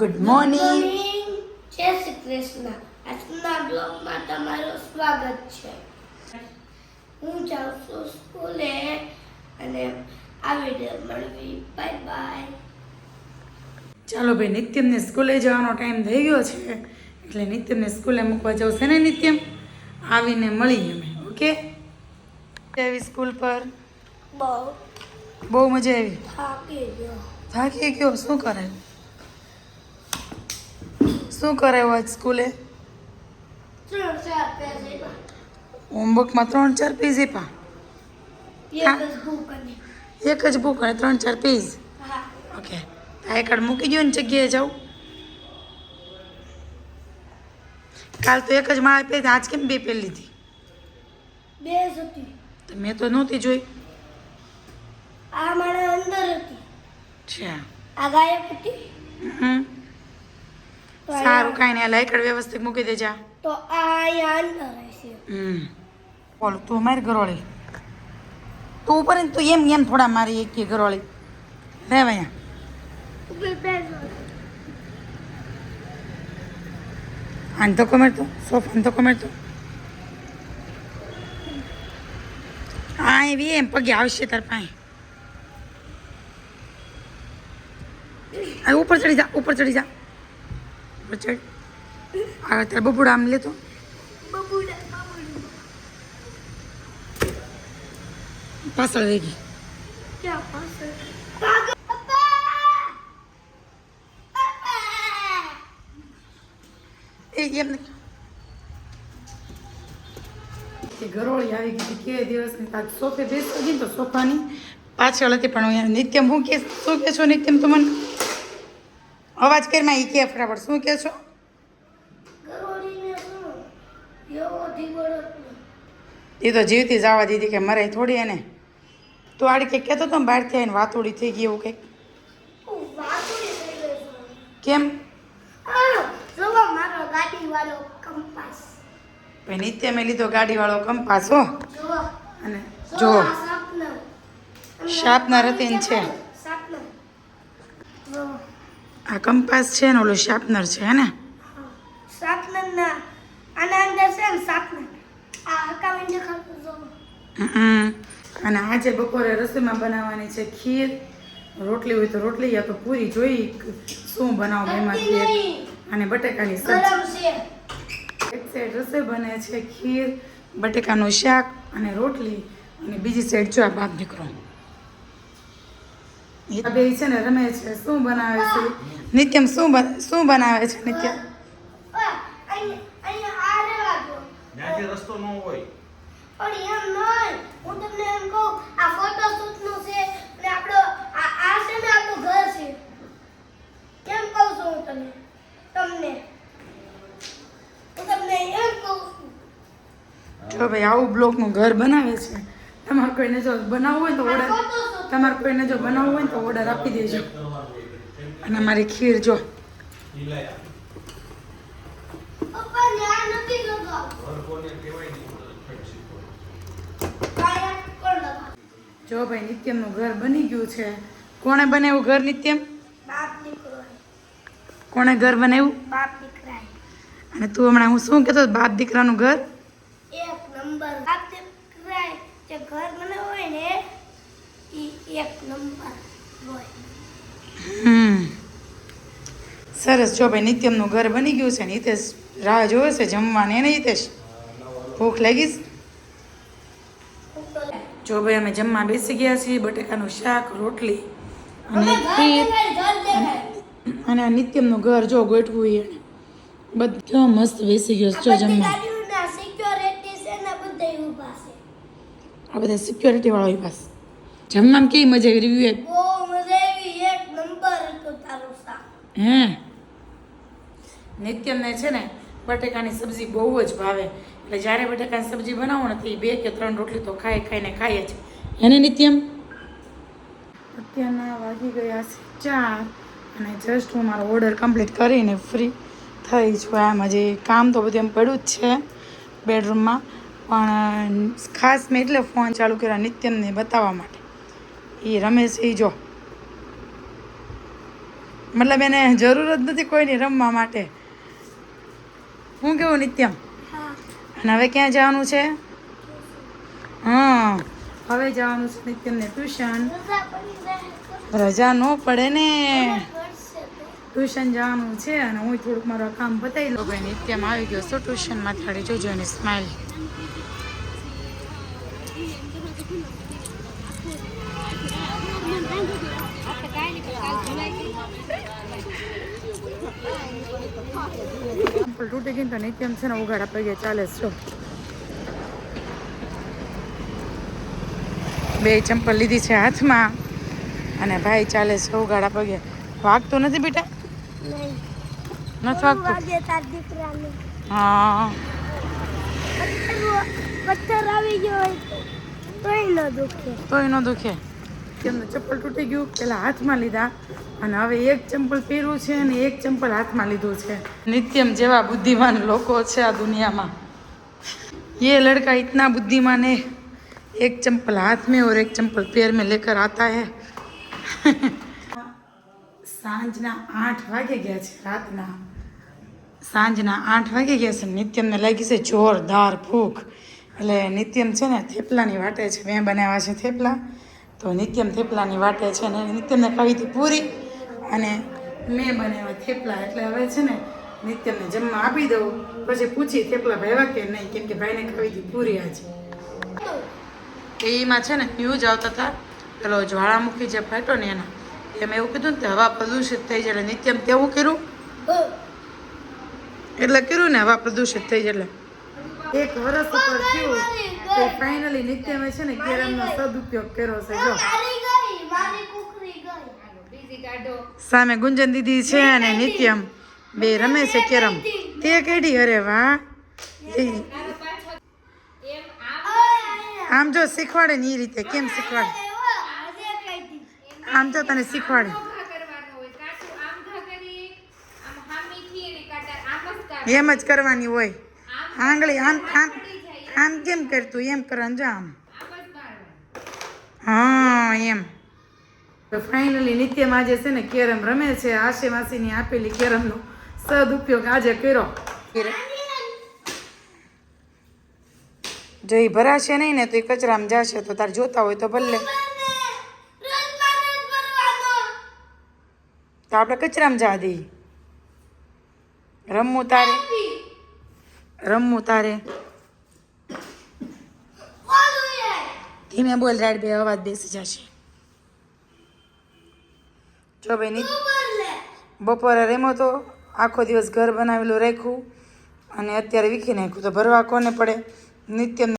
Good morning જય શ્રી કૃષ્ણ. આજના બ્લોગમાં તમારું સ્વાગત છે. હું જાઉં છું સ્કૂલે અને આવી વીડિયો મળવી. બાય બાય ચાલો ભાઈ નિત્યમને સ્કૂલે જવાનો ટાઈમ થઈ ગયો છે. એટલે નિત્યમને સ્કૂલે મૂકવા છે ને નિત્યમ? આવીને મળીએ અમે ઓકે આવી સ્કૂલ પર? બહુ. બહુ મજા આવી? થાકી ગયો. થાકી ગયો? શું કરાયું શું કરે આજ સ્કૂલે? હોમવર્કમાં ત્રણ ચાર પેજ આપ્યા? એક જ બુક અને. ત્રણ ચાર પેજ ઓકે આ કાર્ડ મૂકી દો ને જગ્યાએ જાઉં. કાલ તો એક જ માળા પેજ આજ કેમ બે પેલી લીધી? બે જ હતી. તો મેં તો નહોતી જોઈ. આ મારા અંદર હતી. અચ્છા. આ ગાયબ હતી. હમ. સારું કાંઈ નહીં લાઈ કાર્ડ વ્યવસ્થિત મૂકી દેજા. તો આ અહીંયા અંદર હમ. બોલ તું મારી ગરોળી. તું ઉપર તું એમ એમ થોડા મારી એક ઘરોળી ભાઈ આન તો બેસો તું સોફ આન તો ધક્કો તું આ એવી એમ પગે આવશે તાર પાસે. ઉપર ચડી જા ઉપર ચડી જા. ઉપર ચડ આ તાર બબુડા આમ લેતો. બબુડા બબુડા પાછળ? રહી ગઈ ઘરોળી આવી ગઈ કે દિવસની આજ સોફે બેસી ગઈ તો સોફાની પાછળ હતી પણ હું નિત્યમ હું કે શું કે છો નિત્યમ તો મને અવાજ કરીમાં એ કે ફટાફટ. શું કે છો? એ તો જીવતી જવા દીધી કે મરે થોડી એને. તું આડી કંઈક કહેતો હતો ને બહારથી આવીને વાતોડી થઈ ગઈ એવું કંઈક. કેમ? નિત્ય મેં લીધો ગાડીવાળો કંપાસ હો. અને જો શાર્પનર. હતી છે. શાર્પનર. આ કંપાસ છે ને ઓલું શાર્પનર છે હે ને શાર્પનરના આના અંદર છે ને શાર્પનર. આ હકાવીને દેખાડતું હમ. અને આજે બપોરે રસોઈમાં બનાવવાની છે ખીર રોટલી હોય તો રોટલી યા તો પૂરી જોઈ શું બનાવું એમાંથી. અને બટેકાની સબ્જી. એક સાઈડ રસોઈ બને છે ખીર બટેકાનું શાક અને રોટલી. અને બીજી સાઈડ જો આ બાપ દીકરો બે છે ને રમે છે. શું બનાવે છે? નિત્યમ શું શું બનાવે છે નિત્ય? આ, અહીંયા અહીંયા આ રહેવા દો ત્યાંથી રસ્તો ન હોય. પણ એમ નહીં હું તમને એમ કહું આ ફોટોશૂટનું છે અને આપણો આ આ છે ને આપણું ઘર છે કેમ કહું છું હું તને તમને હું તમને એમ કહું છું જો ભાઈ આવું બ્લોકનું ઘર બનાવે છે? તમારે કોઈને જો બનાવવું હોય તો ઓર્ડર તમારે કોઈને જો બનાવવું હોય ને તો ઓર્ડર આપી દેજો. અને મારી ખીર જો. જો ભાઈ નિત્યમનું ઘર બની ગયું છે. કોણે બનાવ્યું ઘર નિત્યમ? કોણે ઘર બનાવ્યું? બાપ દીકરા અને તું હમણાં હું શું કહેતો હતો? બાપ દીકરાનું ઘર? એક નંબર. બાપ દીકરા જે ઘર મને એક નંબર હમ. સરસ. જો ભાઈ નિત્યમનું ઘર બની ગયું છે ને હિતેશ રાહ જોવે છે જમવાની. એને હિતેશ ભૂખ લાગીશ જો ભાઈ અમે જમવા બેસી ગયા છીએ બટેકાનું શાક રોટલી અને ખીર. અને આ નિત્યમનું ઘર જો ગોઠવું એને. બધો મસ્ત બેસી ગયો છે જો જમવા. ને આ બધા સિક્યોરિટી વાળા પાસે જમવામાં કેવી મજા આવી રિવ્યુ બહુ મજા આવી. એક નંબર હતો તારો શાક હે? નિત્યમને છે ને બટેકાની સબ્જી બહુ જ ભાવે. એટલે જ્યારે બટેકાની સબ્જી બનાવો ને તો એ બે કે ત્રણ રોટલી તો ખાઈ ખાઈને ખાઈએ જ. એને નિત્યમ? અત્યારના વાગી ગયા છે ચાર અને જસ્ટ હું મારો ઓર્ડર કમ્પ્લીટ કરીને ફ્રી થઈ છું. એમ હજી કામ તો બધું એમ પડ્યું જ છે બેડરૂમમાં પણ ખાસ મેં એટલે ફોન ચાલુ કર્યા નિત્યમને બતાવવા માટે. એ રમે છે એ જો. મતલબ એને જરૂર જ નથી કોઈની રમવા માટે. હું કેવું નિત્યમ? અને હવે ક્યાં જવાનું છે? હા હવે જવાનું છે નિત્યમને ટ્યુશન. રજા ન પડે ને. ટ્યુશન જવાનું છે અને હું થોડુંક મારું કામ બતાવી લઉં. ભાઈ નિત્યમ આવી ગયો છું ટ્યુશનમાં થાળી જોજો એની સ્માઇલ તૂટી ગઈ તો તો નિત્યમ છે ને ઉગાડા પગે ચાલે છે. બે ચંપલ લીધી છે હાથમાં અને ભાઈ ચાલે છે ઉગાડા પગે વાગતું નથી બેટા? નથી વાગતું? હા. પથ્થર આવી ગયો તોય ન દુખે. તોય ન દુખે. તેમનું ચપ્પલ તૂટી ગયું પેલા હાથમાં લીધા અને હવે એક ચંપલ પહેરવું છે અને એક ચંપલ હાથમાં લીધું છે નિત્યમ જેવા બુદ્ધિમાન લોકો છે આ દુનિયામાં ये लड़का इतना बुद्धिमान है एक चंपल हाथ में और एक चंपल पैर में लेकर आता है સાંજના આઠ વાગે ગયા છે રાતના સાંજના આઠ વાગે ગયા છે નિત્યમને લાગી છે જોરદાર ભૂખ એટલે નિત્યમ છે ને થેપલાની વાટે છે મેં બનાવ્યા છે થેપલા તો નિત્યમ થેપલાની વાટે છે ને નિત્યમને ખાવી હતી પૂરી અને મેં બનાવ્યા થેપલા. એટલે હવે છે ને નિત્યમને જમવા આપી દઉં. પછી પૂછી થેપલા ભાઈવા કે નહીં? કેમ કે ભાઈને ખાવી હતી પૂરી આજે. એમાં છે ને ન્યૂઝ આવતા હતા. પેલો જ્વાળામુખી જે ફાટ્યો ને એના. એમ એવું કીધું ને તે હવા પ્રદૂષિત થઈ જાય નિત્યમ કેવું કર્યું? એટલે કર્યું ને હવા પ્રદૂષિત થઈ જાય એટલે. એક વર્ષ ઉપર થયું તો ફાઇનલી નિત્યમે છે ને કેરમનો સદુપયોગ કર્યો છે જો મારી ગઈ મારી કુકરી ગઈ સામે ગુંજન દીદી છે અને નિત્યમ બે રમે છે કેરમ તે કેડી અરે વાહ આમ જો શીખવાડે ને એ રીતે કેમ શીખવાડે આમ જો તને શીખવાડે એમ જ કરવાની હોય આંગળી આમ આમ આમ કેમ કરતું એમ કરવાનું જો આમ હા એમ. તો ફાઇનલી નિત્યમ આજે છે ને કેરમ રમે છે. આશે માસીની આપેલી કેરમનો સદુપયોગ આજે કર્યો. જો એ ભરાશે નહીં ને તો એ કચરામાં જશે. તો તાર જોતા હોય તો ભલે. તો આપણે કચરામાં જા દઈએ. રમવું તારે. રમવું તારે. ધીમે બોલ રાડ, બે અવાજ બેસી જશે. જો ભાઈ બપોરે રેમો તો આખો દિવસ ઘર બનાવેલું રાખ્યું અને અત્યારે વીખી નાખ્યું. તો ભરવા કોને પડે? નિત્યમ